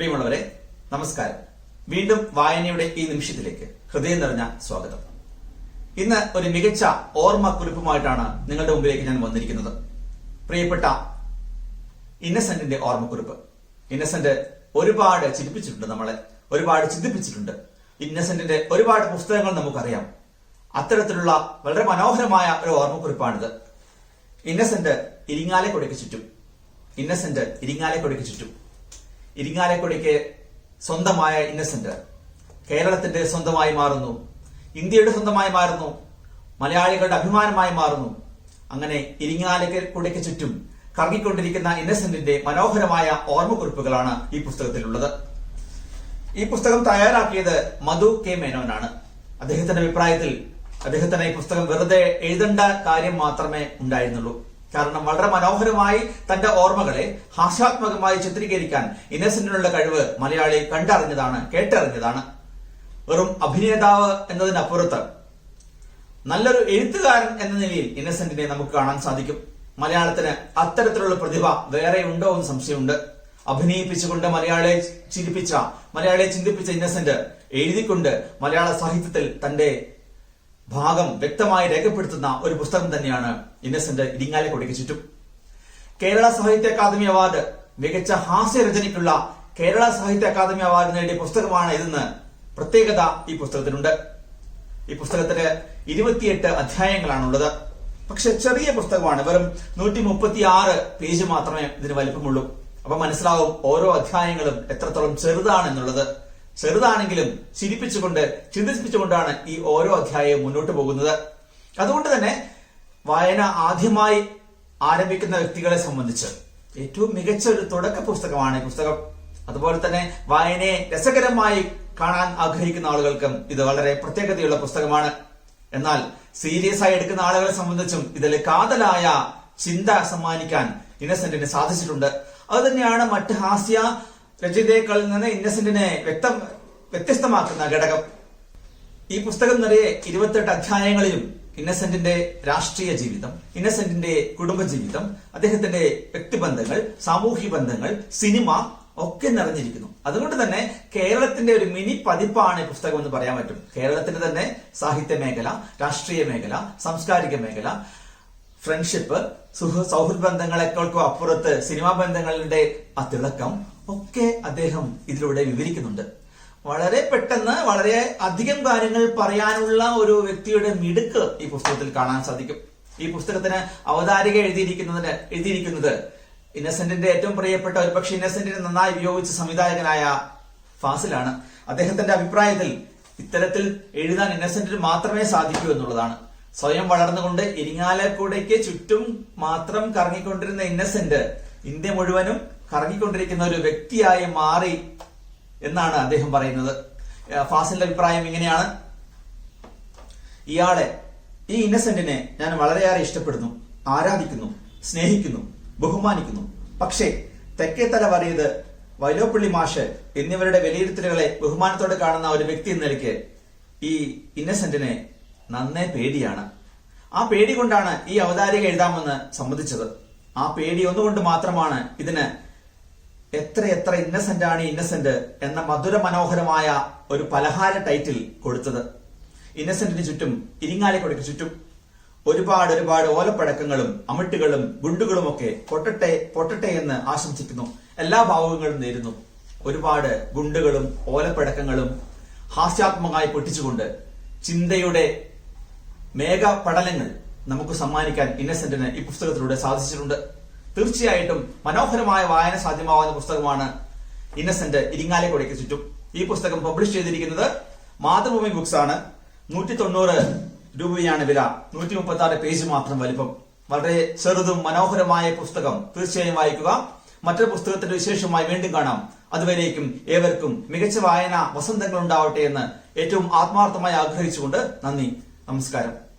പ്രിയമുള്ളവരെ നമസ്കാരം. വീണ്ടും വായനയുടെ ഈ നിമിഷത്തിലേക്ക് ഹൃദയം നിറഞ്ഞ സ്വാഗതം. ഇന്ന് ഒരു മികച്ച ഓർമ്മക്കുറിപ്പുമായിട്ടാണ് നിങ്ങളുടെ മുമ്പിലേക്ക് ഞാൻ വന്നിരിക്കുന്നത്. പ്രിയപ്പെട്ട ഇന്നസെന്റിന്റെ ഓർമ്മക്കുറിപ്പ്. ഇന്നസെന്റ് ഒരുപാട് ചിരിപ്പിച്ചിട്ടുണ്ട് നമ്മളെ ഒരുപാട് ചിന്തിപ്പിച്ചിട്ടുണ്ട്. ഇന്നസെന്റിന്റെ ഒരുപാട് പുസ്തകങ്ങൾ നമുക്കറിയാം. അത്തരത്തിലുള്ള വളരെ മനോഹരമായ ഒരു ഓർമ്മക്കുറിപ്പാണിത്. ഇന്നസെന്റ് ഇരിങ്ങാലക്കുടയ്ക്ക് ചുറ്റും. ഇന്നസെന്റ് ഇരിങ്ങാലക്കുടയ്ക്ക് ചുറ്റും. ഇരിങ്ങാലക്കുടയ്ക്ക് സ്വന്തമായ ഇന്നസെന്റ് കേരളത്തിന്റെ സ്വന്തമായി മാറുന്നു. ഇന്ത്യയുടെ സ്വന്തമായി മാറുന്നു. മലയാളികളുടെ അഭിമാനമായി മാറുന്നു. അങ്ങനെ ഇരിങ്ങാലക്കുടിക്ക് ചുറ്റും കറങ്ങിക്കൊണ്ടിരിക്കുന്ന ഇന്നസെന്റിന്റെ മനോഹരമായ ഓർമ്മക്കുറിപ്പുകളാണ് ഈ പുസ്തകത്തിലുള്ളത്. ഈ പുസ്തകം തയ്യാറാക്കിയത് മധു കെ മേനോനാണ്. അദ്ദേഹത്തിന്റെ അഭിപ്രായത്തിൽ അദ്ദേഹത്തിന് ഈ പുസ്തകം വെറുതെ എഴുതേണ്ട കാര്യം മാത്രമേ ഉണ്ടായിരുന്നുള്ളൂ. കാരണം വളരെ മനോഹരമായി തന്റെ ഓർമ്മകളെ ഹാസ്യാത്മകമായി ചിത്രീകരിക്കാൻ ഇന്നസെന്റിനുള്ള കഴിവ് മലയാളി കണ്ടറിഞ്ഞതാണ് കേട്ടറിഞ്ഞതാണ്. വെറും അഭിനേതാവ് എന്നതിനപ്പുറത്ത് നല്ലൊരു എഴുത്തുകാരൻ എന്ന നിലയിൽ ഇന്നസെന്റിനെ നമുക്ക് കാണാൻ സാധിക്കും. മലയാളത്തിന് അത്തരത്തിലുള്ള പ്രതിഭ വേറെ ഉണ്ടോ എന്ന് സംശയമുണ്ട്. അഭിനയിപ്പിച്ചുകൊണ്ട് മലയാളിയെ ചിരിപ്പിച്ച മലയാളിയെ ചിന്തിപ്പിച്ച ഇന്നസെന്റ് എഴുതിക്കൊണ്ട് മലയാള സാഹിത്യത്തിൽ തന്റെ ഭാഗം വ്യക്തമായി രേഖപ്പെടുത്തുന്ന ഒരു പുസ്തകം തന്നെയാണ് ഇന്നസെന്റ് ഇരിങ്ങാലക്കുടയ്ക്ക് ചുറ്റും. കേരള സാഹിത്യ അക്കാദമി അവാർഡ് മികച്ച ഹാസ്യരചനയ്ക്കുള്ള കേരള സാഹിത്യ അക്കാദമി അവാർഡ് നേടിയ പുസ്തകമാണ് ഇതെന്ന് പ്രത്യേകത ഈ പുസ്തകത്തിനുണ്ട്. ഈ പുസ്തകത്തിന് ഇരുപത്തിയെട്ട് അധ്യായങ്ങളാണുള്ളത്. പക്ഷെ ചെറിയ പുസ്തകമാണ് വെറും നൂറ്റി മുപ്പത്തി ആറ് പേജ് മാത്രമേ ഇതിന് വലിപ്പമുള്ളൂ. അപ്പൊ മനസ്സിലാവും ഓരോ അധ്യായങ്ങളും എത്രത്തോളം ചെറുതാണെന്നുള്ളത്. ചെറുതാണെങ്കിലും ചിരിപ്പിച്ചുകൊണ്ട് ചിന്തിപ്പിച്ചുകൊണ്ടാണ് ഈ ഓരോ അധ്യായവും മുന്നോട്ട് പോകുന്നത്. അതുകൊണ്ട് തന്നെ വായന ആദ്യമായി ആരംഭിക്കുന്ന വ്യക്തികളെ സംബന്ധിച്ച് ഏറ്റവും മികച്ച ഒരു തുടക്ക പുസ്തകമാണ് ഈ പുസ്തകം. അതുപോലെ തന്നെ വായനയെ രസകരമായി കാണാൻ ആഗ്രഹിക്കുന്ന ആളുകൾക്കും ഇത് വളരെ പ്രത്യേകതയുള്ള പുസ്തകമാണ്. എന്നാൽ സീരിയസ് ആയി എടുക്കുന്ന ആളുകളെ സംബന്ധിച്ചും ഇതിൽ കാതലായ ചിന്ത സമ്മാനിക്കാൻ ഇന്നസെന്റിന് സാധിച്ചിട്ടുണ്ട്. അത് തന്നെയാണ് മറ്റ് ഹാസ്യ രചയിതാക്കളിൽ നിന്ന് ഇന്നസെന്റിനെ വ്യക്തം വ്യത്യസ്തമാക്കുന്ന ഘടകം. ഈ പുസ്തകം നിറയെ ഇരുപത്തെട്ട് അധ്യായങ്ങളിലും ഇന്നസെന്റിന്റെ രാഷ്ട്രീയ ജീവിതം ഇന്നസെന്റിന്റെ കുടുംബജീവിതം അദ്ദേഹത്തിന്റെ വ്യക്തിബന്ധങ്ങൾ സാമൂഹ്യ ബന്ധങ്ങൾ സിനിമ ഒക്കെ നിറഞ്ഞിരിക്കുന്നു. അതുകൊണ്ട് തന്നെ കേരളത്തിന്റെ ഒരു മിനി പതിപ്പാണ് പുസ്തകം എന്ന് പറയാൻ പറ്റും. കേരളത്തിന്റെ തന്നെ സാഹിത്യ മേഖല രാഷ്ട്രീയ മേഖല സാംസ്കാരിക മേഖല ഫ്രണ്ട്ഷിപ്പ് സുഹൃ സൗഹൃദ ബന്ധങ്ങളെക്കാൾക്കും അപ്പുറത്ത് സിനിമാ ബന്ധങ്ങളുടെ ആ തിളക്കം ഒക്കെ അദ്ദേഹം ഇതിലൂടെ വിവരിക്കുന്നുണ്ട്. വളരെ പെട്ടെന്ന് വളരെ അധികം കാര്യങ്ങൾ പറയാനുള്ള ഒരു വ്യക്തിയുടെ മിടുക്ക് ഈ പുസ്തകത്തിൽ കാണാൻ സാധിക്കും. ഈ പുസ്തകത്തിന് അവതാരിക എഴുതിയിരിക്കുന്നതിന് എഴുതിയിരിക്കുന്നത് ഇന്നസെന്റിന്റെ ഏറ്റവും പ്രിയപ്പെട്ട ഒരുപക്ഷെ ഇന്നസെന്റിനെ നന്നായി ഉപയോഗിച്ച സംവിധായകനായ ഫാസിലാണ്. അദ്ദേഹത്തിന്റെ അഭിപ്രായത്തിൽ ഇത്തരത്തിൽ എഴുതാൻ ഇന്നസെന്റിന് മാത്രമേ സാധിക്കൂ എന്നുള്ളതാണ്. സ്വയം വളർന്നുകൊണ്ട് ഇരിങ്ങാലക്കുടയ്ക്ക് ചുറ്റും മാത്രം കറങ്ങിക്കൊണ്ടിരുന്ന ഇന്നസെന്റ് ഇന്ത്യ മുഴുവനും കറങ്ങിക്കൊണ്ടിരിക്കുന്ന ഒരു വ്യക്തിയായി മാറി എന്നാണ് അദ്ദേഹം പറയുന്നത്. ഫാസിലിന്റെ അഭിപ്രായം ഇങ്ങനെയാണ്. ഇയാളെ ഈ ഇന്നസെന്റിനെ ഞാൻ വളരെയേറെ ഇഷ്ടപ്പെടുന്നു ആരാധിക്കുന്നു സ്നേഹിക്കുന്നു ബഹുമാനിക്കുന്നു. പക്ഷേ തെക്കേ തല പറയത് വൈലോപ്പള്ളി മാഷ് എന്നിവരുടെ വിലയിരുത്തലുകളെ ബഹുമാനത്തോടെ കാണുന്ന ഒരു വ്യക്തി എന്ന നിലയ്ക്ക് ഈ ഇന്നസെന്റിനെ നന്നേ പേടിയാണ്. ആ പേടി കൊണ്ടാണ് ഈ അവതാരിക എഴുതാമെന്ന് സമ്മതിച്ചത്. ആ പേടി ഒന്നുകൊണ്ട് മാത്രമാണ് ഇതിന് എത്ര എത്ര ഇന്നസെന്റ് ആണ് ഇന്നസെന്റ് എന്ന മധുര മനോഹരമായ ഒരു പലഹാര ടൈറ്റിൽ കൊടുത്തത്. ഇന്നസെന്റിന് ചുറ്റും ഇരിങ്ങാലക്കുടയ്ക്ക് ചുറ്റും ഒരുപാട് ഒരുപാട് ഓലപ്പഴക്കങ്ങളും അമിട്ടുകളും ഗുണ്ടുകളും ഒക്കെ പൊട്ടട്ടെ പൊട്ടട്ടെ എന്ന് ആശംസിക്കുന്നു. എല്ലാ ഭാവങ്ങളും നേരുന്നു. ഒരുപാട് ഗുണ്ടുകളും ഓലപ്പഴക്കങ്ങളും ഹാസ്യാത്മകമായി പൊട്ടിച്ചുകൊണ്ട് ചിന്തയുടെ മേഘപടലങ്ങൾ നമുക്ക് സമ്മാനിക്കാൻ ഇന്നസെന്റിന് ഈ പുസ്തകത്തിലൂടെ സാധിച്ചിട്ടുണ്ട്. തീർച്ചയായിട്ടും മനോഹരമായ വായന സാധ്യമാവുന്ന പുസ്തകമാണ് ഇന്നസെന്റ് ഇരിങ്ങാലെ ഇരിങ്ങാലക്കുടയ്ക്ക് ചുറ്റും. ഈ പുസ്തകം പബ്ലിഷ് ചെയ്തിരിക്കുന്നത് മാതൃഭൂമി ബുക്സ് ആണ്. നൂറ്റി തൊണ്ണൂറ് രൂപയാണ് വില. നൂറ്റി മുപ്പത്തി ആറ് പേജ് മാത്രം വലിപ്പം. വളരെ ചെറുതും മനോഹരമായ പുസ്തകം. തീർച്ചയായും വായിക്കുക. മറ്റൊരു പുസ്തകത്തിന്റെ വിശേഷമായി വീണ്ടും കാണാം. അതുവരേക്കും ഏവർക്കും മികച്ച വായന വസന്തങ്ങൾ ഉണ്ടാവട്ടെ എന്ന് ഏറ്റവും ആത്മാർത്ഥമായി ആഗ്രഹിച്ചുകൊണ്ട് നന്ദി. നമസ്കാരം.